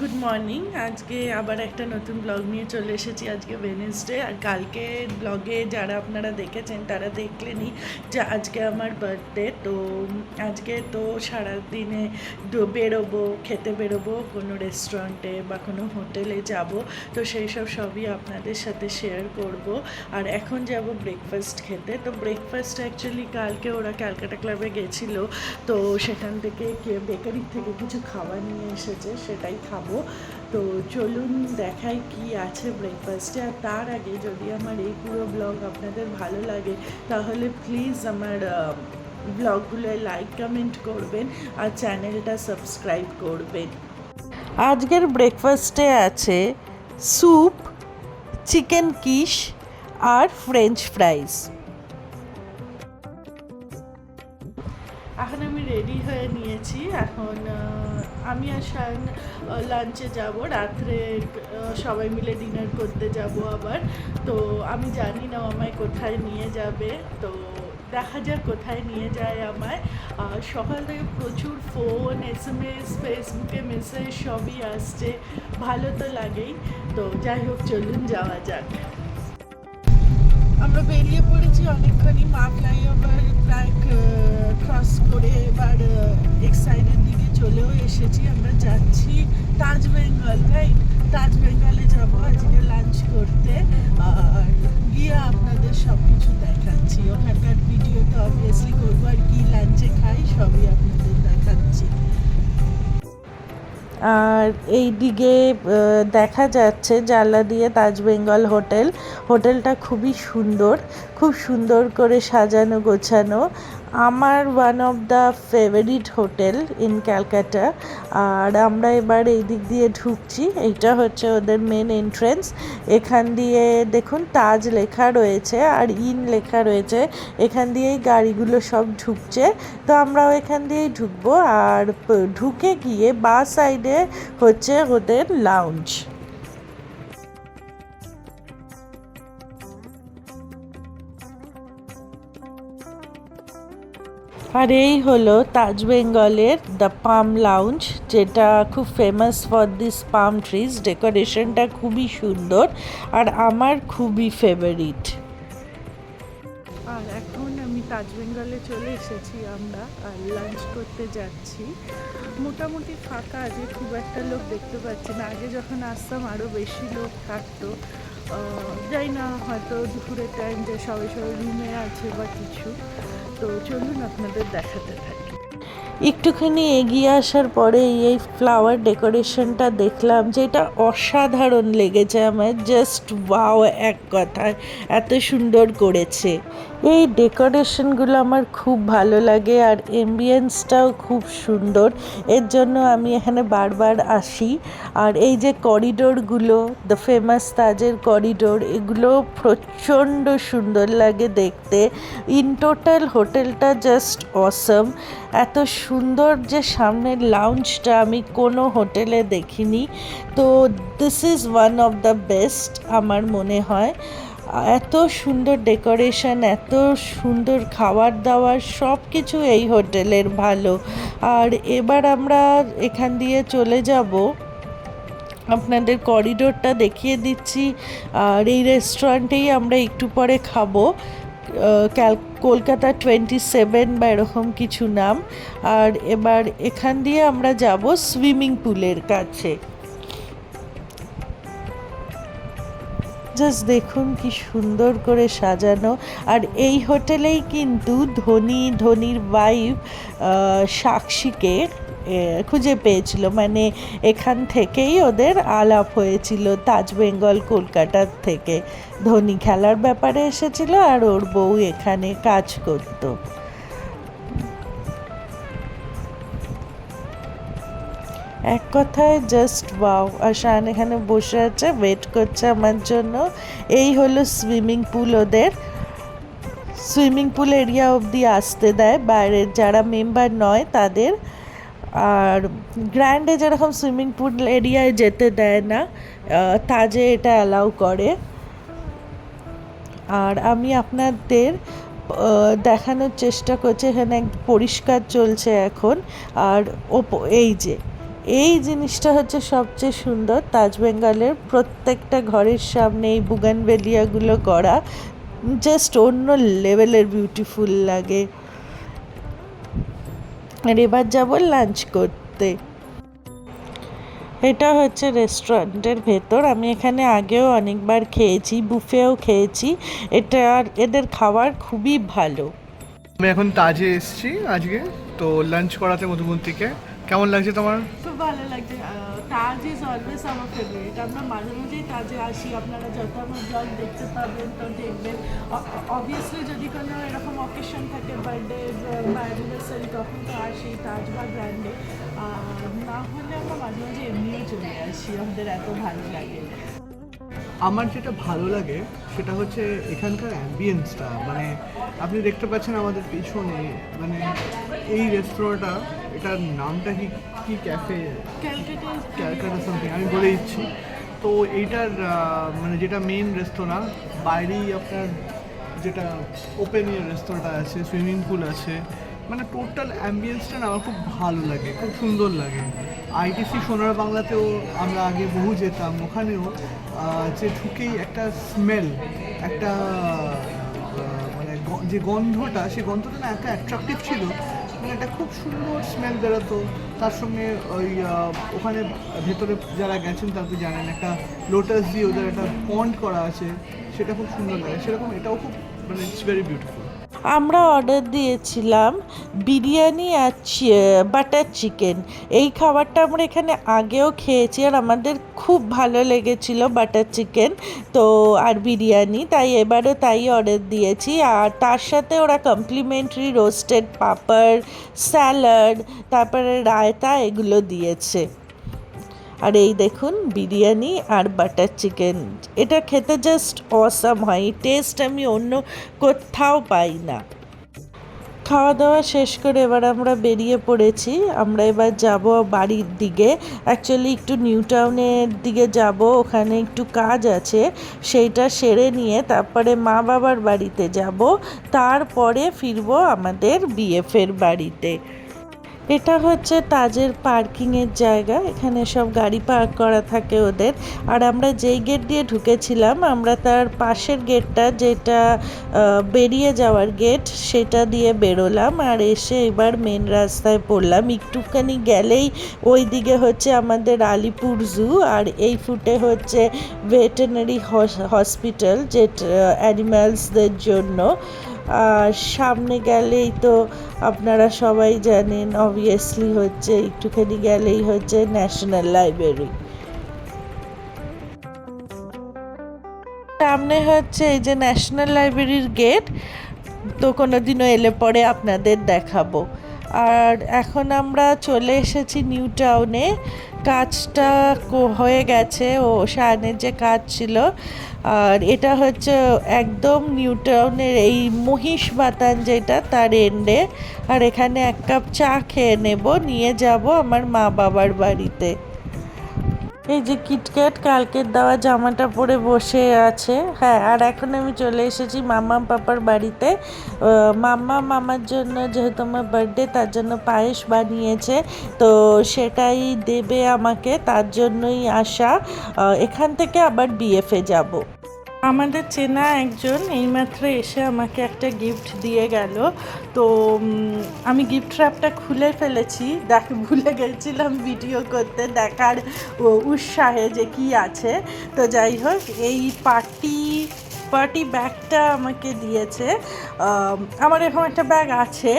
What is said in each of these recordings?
Good morning আজকে আবার একটা নতুন ব্লগ নিয়ে চলে এসেছি। আজকে ওয়েনেসডে আর কালকে ব্লগে যারা আপনারা দেখেছেন, তারা দেখলেনই যে আজকে আমার বার্থডে তো আজকে তো সারাদিনে বেরোবো, খেতে বেরোবো, কোনো রেস্টুরেন্টে বা কোনো হোটেলে যাব। তো সেই সব সবই আপনাদের সাথে শেয়ার করব। আর এখন যাব ব্রেকফাস্ট খেতে। তো ব্রেকফাস্ট অ্যাকচুয়ালি কালকে ওরা ক্যালকাটা ক্লাবে গেছিল। তো সেখান থেকে বেকারি থেকে কিছু খাবার নিয়ে এসেছে, সেটাই খাব। তো চলুন দেখাই কি আছে ব্রেকফাস্টে আর তার আগে যদি আমার এই পুরো ব্লগ আপনাদের ভালো লাগে, তাহলে প্লিজ আমার ব্লগগুলোয় লাইক কমেন্ট করবেন আর চ্যানেলটা সাবস্ক্রাইব করবেন। আজকের ব্রেকফাস্টে আছে স্যুপ চিকেন কিশ আর ফ্রেঞ্চ ফ্রাইস এখন আমি রেডি হয়ে নিয়েছি। এখন আমি আর শান লাঞ্চে যাব। রাত্রে সবাই মিলে ডিনার করতে যাব আবার। তো আমি জানি না আমায় কোথায় নিয়ে যাবে। তো দেখা যাক কোথায় নিয়ে যায় আমায়। সকাল থেকে প্রচুর ফোন এস এম এস ফেসবুকে মেসেজ সবই আসছে। ভালো তো লাগেই। তো যাই হোক, চলুন যাওয়া যাক। আমরা বেরিয়ে পড়েছি অনেকখানি মা ফ্লাইওভার প্রায় ক্রস করে এবার চলেও এসেছি, আমরা যাচ্ছি তাজ বেঙ্গল রাইট তাজ বেঙ্গলে যাব আজকে লাঞ্চ করতে। আর গিয়ে আপনাদের সব কিছু দেখাচ্ছি। ওখানকার ভিডিও তো অবভিয়াসলি করব, আর কি লাঞ্চে খাই, সবই আপনাদের দেখাচ্ছি। আর এই দিকে দেখা যাচ্ছে জানলা দিয়ে তাজ বেঙ্গল হোটেল। হোটেলটা খুবই সুন্দর, খুব সুন্দর করে সাজানো গোছানো। আমার one of the favourite hotel in Calcutta. আর আমরা এবার এই দিক দিয়ে ঢুকছি এইটা হচ্ছে ওদের মেন এন্ট্রেন্স এখান দিয়ে দেখুন তাজ লেখা রয়েছে আর ইন লেখা রয়েছে। এখান দিয়েই গাড়িগুলো সব ঢুকছে। তো আমরাও এখান দিয়েই ঢুকবো। আর ঢুকে গিয়ে বা সাইডে হচ্ছে ওদের লাউঞ্জ আর এই হলো তাজ বেঙ্গলের দ্য পাম লাউঞ্জ যেটা খুব famous for this palm trees ডেকোরেশনটা খুবই সুন্দর। আর আমার খুবই ফেভারিট বেঙ্গলে চলে এসেছি আমরা আর লাঞ্চ করতে যাচ্ছি। মোটামুটি ফাঁকা আছে, খুব একটা লোক দেখতে পাচ্ছি না। আগে যখন আসতাম আরও বেশি লোক থাকতো। যাই না, হয়তো দুপুরের টাইম যে সবাই সবাই রুমে আছে বা কিছু। তো চলুন আপনাদের দেখাতে থাকি। একটুখানি এগিয়ে আসার পরে এই ফ্লাওয়ার ডেকোরেশনটা দেখলাম যেটা অসাধারণ লেগেছে আমার। জাস্ট ওয়াও এক কথায়। এত সুন্দর করেছে। এই ডেকোরেশনগুলো আমার খুব ভালো লাগে আর এমবিয়েন্সটাও খুব সুন্দর। এর জন্য আমি এখানে বারবার আসি। আর এই যে করিডোরগুলো দ্য ফেমাস তাজের করিডোর এগুলো প্রচণ্ড সুন্দর লাগে দেখতে। ইন টোটাল হোটেলটা জাস্ট অসম এত সুন্দর যে সামনের লাউঞ্জটা আমি কোনো হোটেলে দেখিনি। তো this is one of the best আমার মনে হয়। এত সুন্দর ডেকোরেশন, এত সুন্দর খাবার দাবার সব কিছু এই হোটেলের ভালো। আর এবার আমরা এখান দিয়ে চলে যাব। আপনাদের করিডোরটা দেখিয়ে দিচ্ছি। আর এই রেস্টুরেন্টেই আমরা একটু পরে খাব। ক্যাল, কলকাতা টোয়েন্টি সেভেন বা এরকম কিছু নাম। আর এবার এখান দিয়ে আমরা যাব সুইমিং পুলের কাছে। জাস্ট দেখুন কি সুন্দর করে সাজানো। আর এই হোটেলেই কিন্তু ধনী, ধনির ওয়াইফ সাক্ষীকে খুঁজে পেয়েছিল। মানে এখান থেকেই ওদের আলাপ হয়েছিল তাজ বেঙ্গল কলকাতার থেকে। ধোনি খেলার ব্যাপারে এসেছিল আর ওর বউ এখানে কাজ করতো। এক কথায় জাস্ট ওয়াও আর শান এখানে বসে আছে ওয়েট করছে আমার জন্য। এই হলো সুইমিং পুল ওদের। সুইমিং পুল এরিয়া অবধি আসতে দেয় বাইরের যারা মেম্বার নয় তাদের। আর গ্র্যান্ডে যেরকম সুইমিং পুল এরিয়ায় যেতে দেয় না আহ, তাজে এটা অ্যালাউ করে। আর আমি আপনাদের দেখানোর চেষ্টা করছি এখানে পরিষ্কার চলছে এখন। আর ওপ- এই যে এই জিনিসটা হচ্ছে সবচেয়ে সুন্দর। তাজ বেঙ্গলের প্রত্যেকটা ঘরের সামনে এই বুগানবেলিয়াগুলো করা জাস্ট অন্য লেভেলের বিউটিফুল লাগে। আর এবার যাব লাঞ্চ করতে। এটা হচ্ছে রেস্টুরেন্টের ভেতর। আমি এখানে আগেও অনেকবার খেয়েছি বুফেও খেয়েছি। এটা আর এদের খাবার খুবই ভালো। আমি এখন তাজে এসেছি আজকে। তো লাঞ্চ করাতে মধুমন্তিকে। কেমন লাগছে তোমার? খুব ভালো লাগছে তাজ ইজ অলওয়েজ আমার ফেভারিট আমরা মাঝে মাঝেই তাজে আসি। আপনারা যত আমার ব্লগ দেখতে পাবেন, তো দেখবেন। অবভিয়াসলি যদি কোনো এরকম অকেশন থাকে বার্থডে বা অ্যানিভার্সারি তখন তো আসি তাজ বা ব্র্যান্ডে না হলে আমরা মাঝে মাঝে এমনিও চলে আসি। আমাদের এত ভালো লাগে আমার যেটা ভালো লাগে সেটা হচ্ছে এখানকার অ্যাম্বিয়েন্সটা মানে আপনি দেখতে পাচ্ছেন আমাদের পিছনে মানে এই রেস্তোরাঁটা এটার নামটা কি কি ক্যাফে ক্যালকাটা ক্যালকাটা সামথিং আমি বলে দিচ্ছি। তো এইটার মানে যেটা মেন রেস্তোরাঁ বাইরেই আপনার যেটা ওপেন রেস্তোরাঁটা আছে সুইমিং পুল আছে মানে টোটাল অ্যাম্বিয়েন্সটা না আমার খুব ভালো লাগে, খুব সুন্দর লাগে। আইটিসি সোনার বাংলাতেও আমরা আগে বহু যেতাম, ওখানেও যে ঢুকেই একটা স্মেল একটা মানে যে গন্ধটা সেই গন্ধটা না একটা অ্যাট্রাকটিভ ছিল মানে একটা খুব সুন্দর স্মেল বেরোতো। তার সঙ্গে ওই ওখানে ভেতরে যারা গেছেন তারা তো জানেন, একটা লোটাস দিয়ে ওদের একটা পন্ড করা আছে, সেটা খুব সুন্দর লাগে। সেরকম এটাও খুব মানে ইটস ভেরি বিউটিফুল আমরা অর্ডার দিয়েছিলাম বিরিয়ানি আর বাটার চিকেন এই খাবারটা আমরা এখানে আগেও খেয়েছি আর আমাদের খুব ভালো লেগেছিল বাটার চিকেন তো আর বিরিয়ানি। তাই এবারও তাই অর্ডার দিয়েছি। আর তার সাথে ওরা কমপ্লিমেন্টারি রোস্টেড পাপড় স্যালাড তারপরে রায়তা এগুলো দিয়েছে। আর এই দেখুন, বিরিয়ানি আর বাটার চিকেন এটা খেতে জাস্ট অসাম হয়। টেস্ট আমি অন্য কোথাও পাই না। খাওয়া দাওয়া শেষ করে এবার আমরা বেরিয়ে পড়েছি। আমরা এবার যাব বাড়ির দিকে। অ্যাকচুয়ালি একটু নিউ টাউনের দিকে যাব। ওখানে একটু কাজ আছে। সেইটা সেরে নিয়ে তারপরে মা বাবার বাড়িতে যাব। তারপরে ফিরবো আমাদের বিএফের বাড়িতে। এটা হচ্ছে তাজের পার্কিংয়ের জায়গা। এখানে সব গাড়ি পার্ক করা থাকে ওদের। আর আমরা যেই গেট দিয়ে ঢুকেছিলাম, আমরা তার পাশের গেটটা যেটা বেরিয়ে যাওয়ার গেট, সেটা দিয়ে বেরোলাম। আর এসে এবার মেন রাস্তায় পড়লাম। একটুখানি গেলেই ওই দিকে হচ্ছে আমাদের আলিপুর জু আর এই ফুটে হচ্ছে ভেটেনারি হসপিটাল যেটা অ্যানিম্যালসদের জন্য। আর সামনে গেলেই তো আপনারা সবাই জানেন অবভিয়াসলি হচ্ছে একটুখানি গেলেই হচ্ছে ন্যাশনাল লাইব্রেরি সামনে হচ্ছে এই যে ন্যাশনাল লাইব্রেরির গেট তো কোনো দিনও এলে পরে আপনাদের দেখাবো। আর এখন আমরা চলে এসেছি নিউ টাউনে। কাজটা হয়ে গেছে। ও শানের যে কাজ ছিল, আর এটা হচ্ছে একদম নিউ টাউনের এই মহিষ বাতান যেটা, তার এন্ডে। আর এখানে এক কাপ চা খেয়ে নেব, নিয়ে যাব আমার মা বাবার বাড়িতে। এই যে কিটক্যাট কালকের দেওয়া জামাটা পরে বসে আছে। হ্যাঁ আর এখন আমি চলে এসেছি মামা পাপার বাড়িতে। মাম্মা মামার জন্য যেহেতু আমার বার্থডে তার জন্য পায়েস বানিয়েছে। তো সেটাই দেবে আমাকে, তার জন্যই আসা এখান থেকে আবার বিএফে যাব। আমাদের চেনা একজন এইমাত্র এসে আমাকে একটা গিফট দিয়ে গেল। তো আমি গিফট র্যাপটা খুলে ফেলেছি। দেখ, ভুলে গেছিলাম ভিডিও করতে। দেখার উৎসাহে যে কি আছে। তো যাই হোক, এই পার্টি পার্টি ব্যাগটা আমাকে দিয়েছে। আমার এরকম একটা ব্যাগ আছে।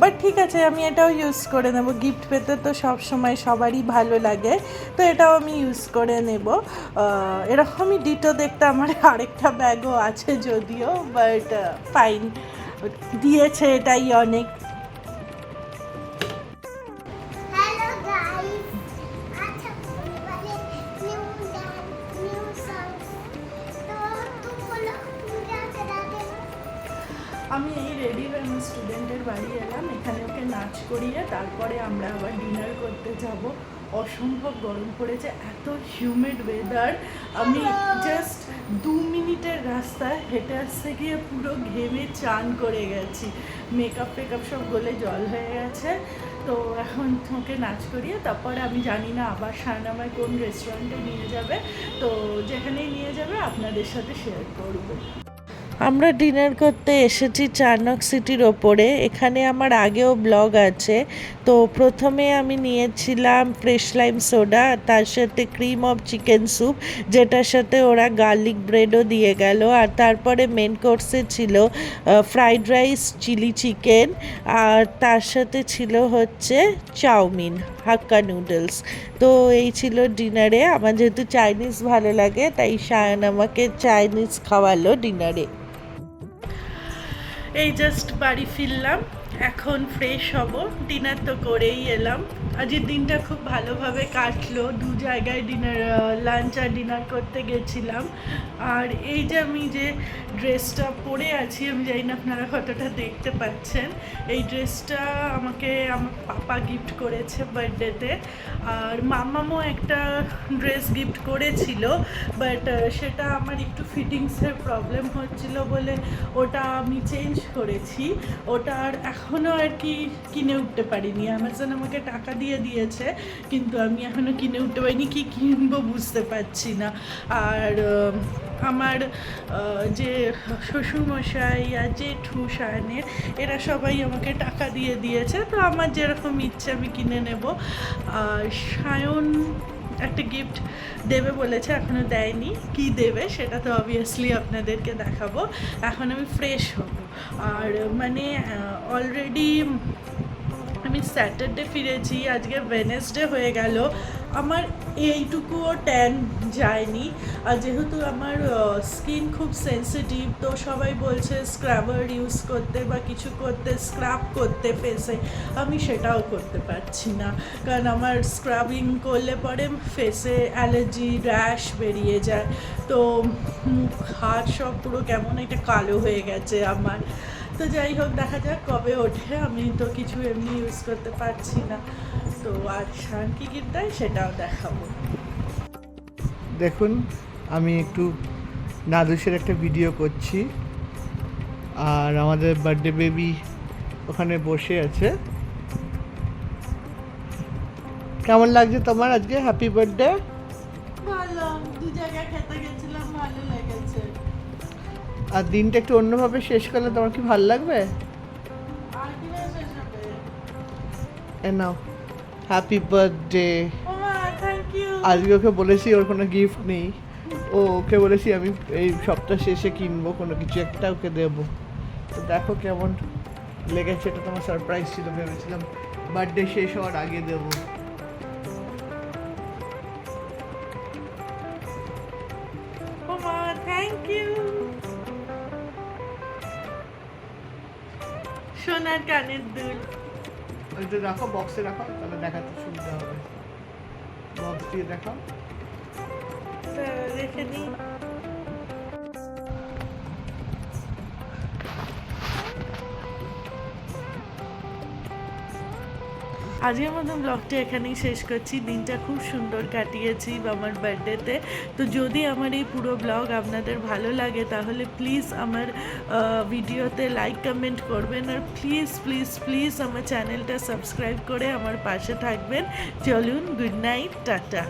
বাট ঠিক আছে, আমি এটাও ইউজ করে নেব। গিফট পেতে তো সব সময় সবারই ভালো লাগে, তো এটাও আমি ইউজ করে নেব। এরকমই ডিটো দেখতে আমার আরেকটা ব্যাগও আছে যদিও বাট ফাইন দিয়েছে এটাই অনেক। করিয়ে তারপরে আমরা আবার ডিনার করতে যাব। অসম্ভব গরম পড়েছে, এত হিউমিড ওয়েদার আমি জাস্ট দু মিনিটের রাস্তায় হেঁটে আসতে গিয়ে পুরো ঘেমে চান করে গেছি। মেকআপ ফেকআপ সব গলে জল হয়ে গেছে। তো এখন ওকে নাচ করিয়ে তারপরে আমি জানি না আবার সায়নামায় কোন রেস্টুরেন্টে নিয়ে যাবে। তো যেখানেই নিয়ে যাবে আপনাদের সাথে শেয়ার করব। আমরা ডিনার করতে এসেছি চারনক সিটির ওপরে। এখানে আমার আগেও ব্লগ আছে। তো প্রথমে আমি নিয়েছিলাম ফ্রেশ লাইম সোডা, তার সাথে ক্রিম অফ চিকেন স্যুপ, যেটার সাথে ওরা গার্লিক ব্রেডও দিয়ে গেল। আর তারপরে মেন কোর্সে ছিল ফ্রাইড রাইস, চিলি চিকেন, আর তার সাথে ছিল হচ্ছে চাউমিন, হাক্কা নুডলস। তো এই ছিল ডিনারে। আমার যেহেতু চাইনিজ ভালো লাগে, তাই সায়ন আমাকে চাইনিজ খাওয়ালো ডিনারে। এই জাস্ট বাড়ি ফিরলাম এখন ফ্রেশ হব। ডিনার তো করেই এলাম। আজকের দিনটা খুব ভালোভাবে কাটলো। দু জায়গায় ডিনার লাঞ্চ আর ডিনার করতে গেছিলাম। আর এই যে আমি যে ড্রেসটা পরে আছি, আমি জানি না আপনারা কতটা দেখতে পাচ্ছেন। এই ড্রেসটা আমাকে আমার পাপা গিফট করেছে বার্থডেতে আর মামামও একটা ড্রেস গিফট করেছিল বাট সেটা আমার একটু ফিটিংসের প্রবলেম হচ্ছিল বলে ওটা আমি চেঞ্জ করেছি। ওটা আর এখনও আর কি কিনে উঠতে পারিনি। অ্যামাজন আমাকে টাকা দিয়ে দিয়েছে, কিন্তু আমি এখনও কিনে উঠতে পারিনি, কি কিনবো বুঝতে পারছি না। আর আমার যে শ্বশুরমশাই আর জেঠু সায়নের এরা সবাই আমাকে টাকা দিয়ে দিয়েছে, তো আমার যেরকম ইচ্ছে আমি কিনে নেব। আর সায়ন একটা গিফট দেবে বলেছে এখনও দেয়নি। কি দেবে সেটা তো অবভিয়াসলি আপনাদেরকে দেখাবো। এখন আমি ফ্রেশ হব। আর মানে অলরেডি আমি স্যাটারডে ফিরেছি, আজকে ওয়েনেসডে হয়ে গেল। আমার এইটুকুও ট্যান যায়নি। আর যেহেতু আমার স্কিন খুব সেন্সিটিভ তো সবাই বলছে স্ক্রাবার ইউজ করতে বা কিছু করতে স্ক্রাব করতে ফেসে আমি সেটাও করতে পারছি না। কারণ আমার স্ক্রাবিং করলে পরে ফেসে অ্যালার্জি র্যাশ বেরিয়ে যায়। তো মুখ হাত সব পুরো কেমন একটা কালো হয়ে গেছে আমার। তো যাই হোক দেখা যাক কবে ওঠে। আমি তো কিছু এমনি ইউজ করতে পারছি না। তো আর শান কি দেয় সেটাও দেখাবো। দেখুন আমি একটু নাদুসের একটা ভিডিও করছি। আর আমাদের বার্থডে বেবি ওখানে বসে আছে। কেমন লাগছে তোমার আজকে? হ্যাপি বার্থডে ভালো দু জায়গায় খেতে গেছিলাম ভালো লেগেছে। আর দিনটা একটু অন্যভাবে শেষ করলে তোমার কি ভালো লাগবে? নাও হ্যাপি বার্থডে আজকে ওকে বলেছি ওর কোনো গিফট নেই। ও ওকে বলেছি আমি এই সপ্তাহ শেষে কিনবো কোনো কিছু একটা ওকে দেবো। তো দেখো কেমন লেগেছে এটা তোমার সারপ্রাইজ ছিল ভেবেছিলাম বার্থডে শেষ হওয়ার আগে দেবো। সোনার কানের দুল। ওইটা রাখো বক্সে রাখো তাহলে দেখাতে সুবিধা হবে। বক্স দিয়ে দেখাও। রেখে দিই। আজকের মতো ব্লগটা এখানেই শেষ করছি। দিনটা খুব সুন্দর কাটিয়েছি আমার বার্থডেতে তো যদি আমার এই পুরো ব্লগ আপনাদের ভালো লাগে, তাহলে প্লিজ আমার ভিডিওতে লাইক কমেন্ট করবেন। আর প্লিজ প্লিজ প্লিজ আমার চ্যানেলটা সাবস্ক্রাইব করে আমার পাশে থাকবেন। চলুন গুড নাইট টাটা।